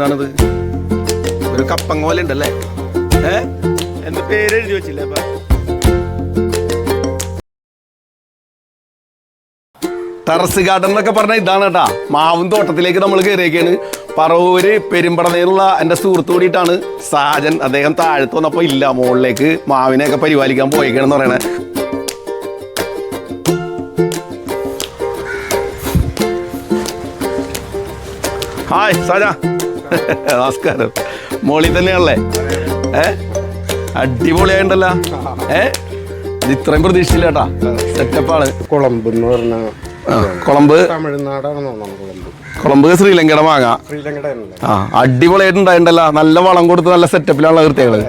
എന്താണിത്? ഒരു കപ്പങ്ങ പോലെ ഉണ്ടല്ലേ? ഏ? എന്റെ പേര് എഴുതി വെച്ചില്ലേ അപ്പൊ? ടെറസ് ഗാർഡൻ എന്നൊക്കെ പറഞ്ഞ ഇതാണ് കേട്ടാ. മാവും തോട്ടത്തിലേക്ക് നമ്മൾ കയറിയൊക്കെയാണ് പറവൂര് പെരുമ്പടനയിലുള്ള എന്റെ സുഹൃത്ത് കൂടിയിട്ടാണ് സാജൻ അദ്ദേഹം താഴത്ത് വന്നപ്പോൾ ഇല്ല മുകളിലേക്ക് മാവിനെയൊക്കെ പരിപാലിക്കാൻ പോയേക്കാണെന്ന് പറയണേ. ഹായ് സാജ. നമസ്കാരം. മോളിൽ തന്നെയാണല്ലേ? ഏ? അടിപൊളിയായിണ്ടല്ലോ. ഏ? ഇത് ഇത്രയും പ്രതീക്ഷയില്ല കേട്ടാ. സെറ്റപ്പാണ്. കുളമ്പ് എന്ന് പറഞ്ഞ കുളമ്പ് തമിഴ്നാടാണെന്ന് തോന്നുന്നു കുളമ്പ് കുളമ്പ് ശ്രീലങ്കയുടെ മാങ്ങ. ശ്രീലങ്കയുടെ അല്ലേ ആ അടിപൊളിയായിട്ടുണ്ടായിണ്ടല്ലോ. നല്ല വളം കൊടുത്ത് നല്ല സെറ്റപ്പിലുള്ള കൃത്യങ്ങൾ.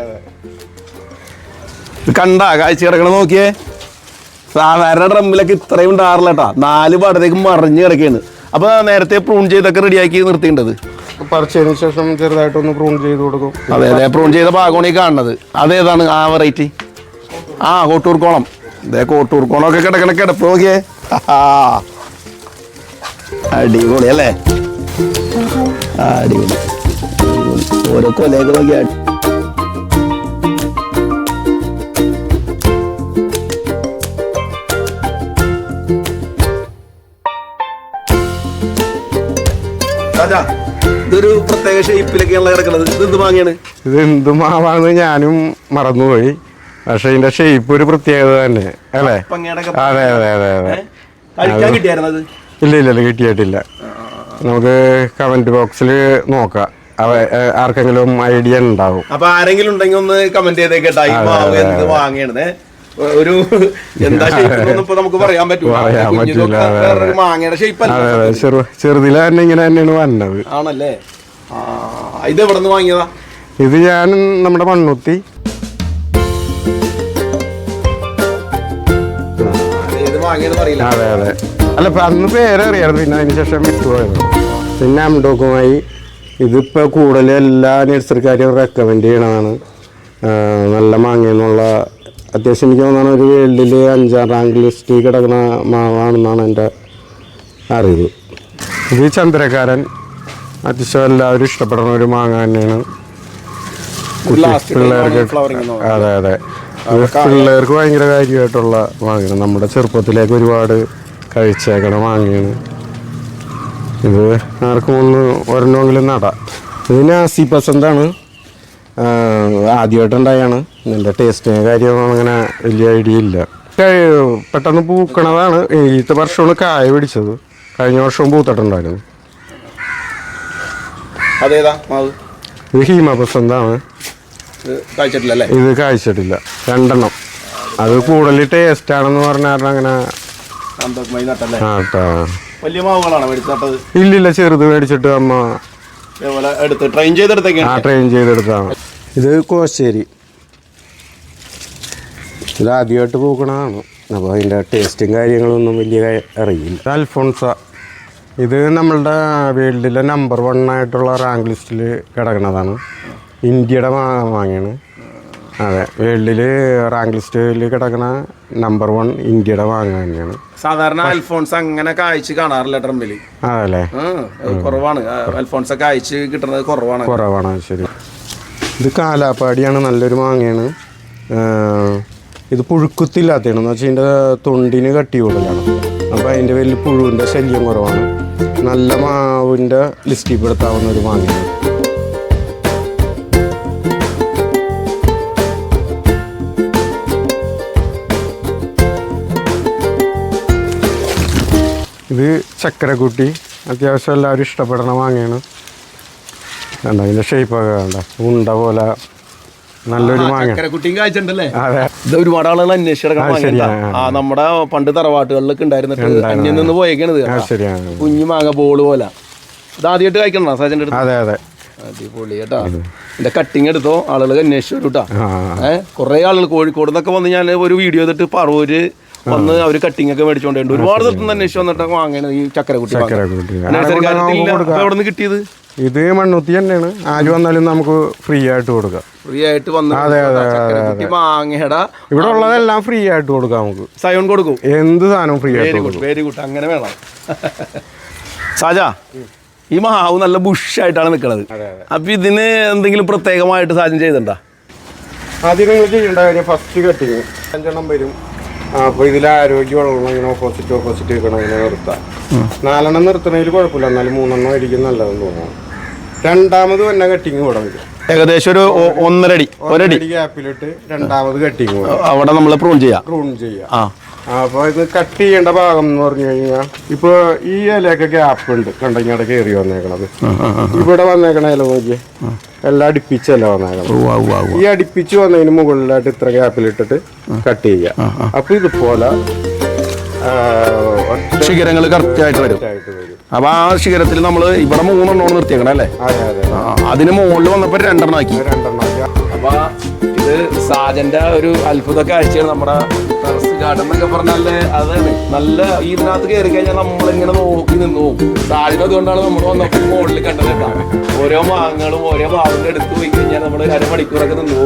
ഇത് കണ്ട കാഴ്ച കിടക്കണ നോക്കിയേ. സാധാരണ ഡ്രമ്മിലൊക്കെ ഇത്രയും ഉണ്ടാറില്ല കേട്ടാ. നാല് പാടത്തേക്ക് മറിഞ്ഞ് കിടക്കുകയാണ് അപ്പൊ നേരത്തെ പ്രൂൺ ചെയ്തൊക്കെ റെഡിയാക്കി നിർത്തിയിട്ടത് പറിച്ചതിന് ശേഷം ചെറുതായിട്ടൊന്ന് പ്രൂൺ ചെയ്ത് കൊടുക്കും. അതെ അതെ പ്രൂൺ ചെയ്ത ഭാഗമാണ് ഈ കാണുന്നത്. അതേതാണ് ആ വെറൈറ്റി ആ കോട്ടൂർക്കോളം ഇതേ കോട്ടൂർക്കോളം ഒക്കെ കിടക്കണ കിടപ്പ് നോക്കിയേ. അടിപൊളി അല്ലേ? അടിപൊളി. ഓരോ കൊലയൊക്കെ നോക്കിയാ ഇതൊരു പ്രത്യേക ഷേപ്പിലൊക്കെയാണ് കിടക്കുന്നത് ഇത് എന്ത് മാങ്ങയാണ്? ഇത് എന്ത് ഞാനും മറന്നുപോയി. പക്ഷെ ഇതിന്റെ ഷേപ്പ് ഒരു പ്രത്യേകത തന്നെ അല്ലേ? അതെ അതെ അതെ അതെ. ഇല്ല ഇല്ല ഇല്ല കിട്ടിയിട്ടില്ല. നമുക്ക് കമന്റ് ബോക്സിൽ നോക്കാം. ആർക്കെങ്കിലും ഐഡിയ ഉണ്ടാവും. അപ്പൊ ആരെങ്കിലും ഉണ്ടെങ്കിൽ ഒന്ന് കമന്റ് ചെയ്തേക്കട്ടെ വാങ്ങിയാണ് ഒരു എന്താ ഷേപ്പ് നമുക്ക് പറയാൻ പറ്റൂല. മാങ്ങയുടെ ഷേപ്പ് ചെറുതിലെ തന്നെ ഇങ്ങനെ തന്നെയാണ് വന്നത്. ആണല്ലേ? ഇത് എവിടെ നിന്ന് വാങ്ങിയതാ? ഇത് ഞാൻ നമ്മുടെ മണ്ണുത്തി. അതെ അതെ. അല്ല അന്ന് അന്ന് പേരറിയായിരുന്നു. പിന്നെ അതിന് ശേഷം വിട്ടുപോയത് പിന്നെ അംഡോക്കുമായി ഇതിപ്പോൾ കൂടുതൽ എല്ലാ നഴ്സറിക്കാരും റെക്കമെൻഡ് ചെയ്യണതാണ്. നല്ല മാങ്ങയെന്നുള്ള അത്യാവശ്യം എനിക്ക് തോന്നുന്ന ഒരു വേൾഡിൽ അഞ്ചാം റാങ്ക് ലിസ്റ്റിൽ കിടക്കുന്ന മാവാണെന്നാണ് എന്റെ അറിവ്. ഇത് ചന്ദ്രക്കാരൻ അത്യാവശ്യം എല്ലാവരും ഇഷ്ടപ്പെടുന്ന ഒരു മാങ്ങ തന്നെയാണ്. പിള്ളേർക്ക് അതെ അതെ. പിള്ളേർക്ക് ഭയങ്കര കാര്യമായിട്ടുള്ള മാങ്ങയാണ്. നമ്മുടെ ചെറുപ്പത്തിലേക്ക് ഒരുപാട് കഴിച്ചേക്കണ മാങ്ങയാണ്. ഇത് ആർക്കും ഒന്ന് ഒരെണ്ണമെങ്കിലും നടാം. ഇത് നാസി പസന്താണ് ആദ്യമായിട്ടുണ്ടായാണ്. നല്ല ടേസ്റ്റിനെ കാര്യം അങ്ങനെ വലിയ ഐഡിയ ഇല്ല. പെട്ടെന്ന് പൂക്കണതാണ്. ഈത്ത വർഷമാണ് കായ പിടിച്ചത്. കഴിഞ്ഞ വർഷവും പൂത്തിട്ടുണ്ടായിരുന്നു. അതേതാ? മാവ്? ഇത് ഹീമപസന്താണ് ഇത് കഴിച്ചിട്ടില്ല ഇത് കായ്ച്ചിട്ടില്ല. രണ്ടെണ്ണം. അത് കൂടുതൽ ടേസ്റ്റ് ആണെന്ന് പറഞ്ഞാൽ അങ്ങനെ. ആ. വലിയ മാവുകളാണ് മേടിച്ചത് ഇല്ലില്ല ചെറുത് മേടിച്ചിട്ട് അമ്മ ട്രെയിൻ ആ ചെയ്തെടുത്തേക്കാണ്. ട്രെയിൻ ചെയ്തെടുത്താണ് ഇത് കോശ്ശേരി ഇത് ആദ്യമായിട്ട് പൂക്കണതാണ് അപ്പോൾ അതിന്റെ ടേസ്റ്റും കാര്യങ്ങളൊന്നും വലിയ അറിയില്ല. ഇത് അൽഫോൺസ. ഇത് നമ്മളുടെ വേൾഡിലെ നമ്പർ വൺ ആയിട്ടുള്ള റാങ്ക് ലിസ്റ്റിൽ കിടക്കുന്നതാണ്. ഇന്ത്യയുടെ വാങ്ങിയാണ്. മാങ്ങയാണ് അതെ വേൾഡിൽ റാങ്ക് ലിസ്റ്റിൽ കിടക്കുന്ന നമ്പർ വൺ ഇന്ത്യയുടെ മാങ്ങ തന്നെയാണ്. സാധാരണ അൽഫോൺസ് അങ്ങനെ കായ്ച്ച് കാണാറില്ല ട്രംപിൽ അതല്ലേ കുറവാണ്. അൽഫോൺസ് ഒക്കെ അയച്ച് കിട്ടുന്നത് കുറവാണ്. കുറവാണ് ശരി. ഇത് കാലാപ്പാടിയാണ് നല്ലൊരു മാങ്ങയാണ്. ഇത് പുഴുക്കുത്തില്ലാത്തതാണ്. എന്ന് വെച്ചാൽ ഇതിന്റെ തൊണ്ടിന് കട്ടി അപ്പോൾ അതിന്റെ വലിയ പുഴുവിന്റെ ശല്യം കുറവാണ്. നല്ല മാവിന്റെ ലിസ്റ്റിൽ പെടുത്താവുന്ന ഒരു മാങ്ങയാണ്. ഇത് ചക്കരക്കുട്ടി. അത്യാവശ്യം എല്ലാവരും ഇഷ്ടപ്പെടുന്ന മാങ്ങയാണ്. കണ്ട? അതിന്റെ ഷേപ്പൊക്കെ കണ്ട? ഉണ്ട പോലെ നല്ലൊരു മാങ്ങ. അതെ. ഇത് ഒരുപാട് ആളുകൾ അന്വേഷിച്ചെടുക്കണം ആ, നമ്മുടെ പണ്ട് തറവാട്ടുകളിലൊക്കെ ഉണ്ടായിരുന്നിട്ട് അന്യം നിന്ന് ശരിയാണ് കുഞ്ഞു മാങ്ങ ബോൾ പോലെ. ഇത് ആദ്യമായിട്ട് കഴിക്കണോ സാജന്റെ അടുത്ത്? അതെ അതെ. അടിപൊളി കേട്ടാ. എന്റെ കട്ടിങ് എടുത്തോ ആളുകൾ അന്വേഷിച്ചു കേട്ടാ. ഏഹ് കുറെ ആളുകൾ കോഴിക്കോട് നിന്നൊക്കെ വന്ന് ഞാൻ ഒരു വീഡിയോ ചെയ്തിട്ട് പറവൂര് വന്ന് അവർ കട്ടിങ് ഒക്കെ മേടിച്ചോണ്ട് ഒരുപാട് സ്ഥലത്ത് നിന്ന് അന്വേഷിച്ച് വന്നിട്ട് വാങ്ങണ ഈ ചക്കരക്കുട്ടി. എവിടെ നിന്ന് കിട്ടിയത്? ഇത് മണ്ണുത്തി തന്നെയാണ്. ആര് വന്നാലും നമുക്ക് ഫ്രീ ആയിട്ട് കൊടുക്കാം. ഫ്രീ ആയിട്ട് വന്ന് അതെ, അതെ, മാങ്ങയുടെ ഇവിടെ ഉള്ളതെല്ലാം ഫ്രീ ആയിട്ട് കൊടുക്കാം നമുക്ക്. സയോൺ കൊടുക്കും. എന്ത് സാധനവും ഫ്രീ ആയിട്ട് വെരി കൊടുക്കും. ഗുഡ് വെരി ഗുഡ് അങ്ങനെ വേണം. സാജാ ഈ മാവ് നല്ല ബുഷായിട്ടാണ് നിൽക്കുന്നത്. അപ്പൊ ഇതിന് എന്തെങ്കിലും പ്രത്യേകമായിട്ട് സാധനം ചെയ്തിട്ടുണ്ടോ? ആദ്യം നിങ്ങൾ ചെയ്യേണ്ട കാര്യം ഫസ്റ്റ് കട്ടിങ് അഞ്ചെണ്ണം വരും. അപ്പോൾ ഇതിൽ ആരോഗ്യമുള്ള ഇങ്ങനെ ഓപ്പോസിറ്റ് ഓപ്പോസിറ്റ് വെക്കണം ഇങ്ങനെ നിർത്താം. നാലെണ്ണം നിർത്തണതിൽ കുഴപ്പമില്ല എന്നാലും മൂന്നെണ്ണം ആയിരിക്കും നല്ലതെന്ന് തോന്നുന്നു. രണ്ടാമത് തന്നെ കട്ടിങ് വരും. ഏകദേശം ഒരു ഒന്നരടി ഒരടി. ഗ്യാപ്പിലിട്ട് രണ്ടാമത് കട്ടിങ് അവിടെ നമ്മൾ പ്രൂൺ ചെയ്യാം. പ്രൂൺ ചെയ്യാം. അപ്പോൾ ഇത് കട്ട് ചെയ്യേണ്ട ഭാഗം എന്ന് പറഞ്ഞു കഴിഞ്ഞാൽ ഇപ്പോൾ ഈ ഇലയൊക്കെ ഗ്യാപ്പ് ഉണ്ട്. കണ്ടെങ്കിൽ കയറി വന്നേക്കണത്. ഇവിടെ വന്നേക്കണ ഇല നോക്കിയേ. എല്ലാം അടുപ്പിച്ചല്ല വന്നാലും. ഈ അടുപ്പിച്ച് വന്നതിന് മുകളിലായിട്ട് ഇത്ര ഗ്യാപ്പിലിട്ടിട്ട് കട്ട് ചെയ്യാം അപ്പൊ ഇതുപോലെ ശിഖരങ്ങൾ കറക്റ്റ് ആയിട്ട് വരും. അപ്പൊ ആ ശിഖരത്തിൽ നമ്മൾ ഇവിടെ മൂന്നെണ്ണമാണ് നിർത്തിയേക്കണം അല്ലേ? അതിന് മുകളിൽ വന്നപ്പോ രണ്ടെണ്ണം ആക്കി. രണ്ടെണ്ണം അപ്പൊ ഇത് സാജന്റെ ഒരു അത്ഭുത കാഴ്ചയാണ് നമ്മുടെ ടെറസ് ഗാർഡൻ എന്നൊക്കെ പറഞ്ഞാൽ അതാണ്. നല്ല ഇതിനകത്ത് കയറി കഴിഞ്ഞാൽ നമ്മളിങ്ങനെ നോക്കി നിന്നു സാജന് അതുകൊണ്ടാണ് നമ്മൾ വന്നപ്പോൾ മുകളിൽ കണ്ടത് കേട്ടോ. ഓരോ മാങ്ങകളും ഓരോ മാവിന്റെ അടുത്ത് പോയി കഴിഞ്ഞാൽ നമ്മൾ അരമണിക്കൂറൊക്കെ നിന്നു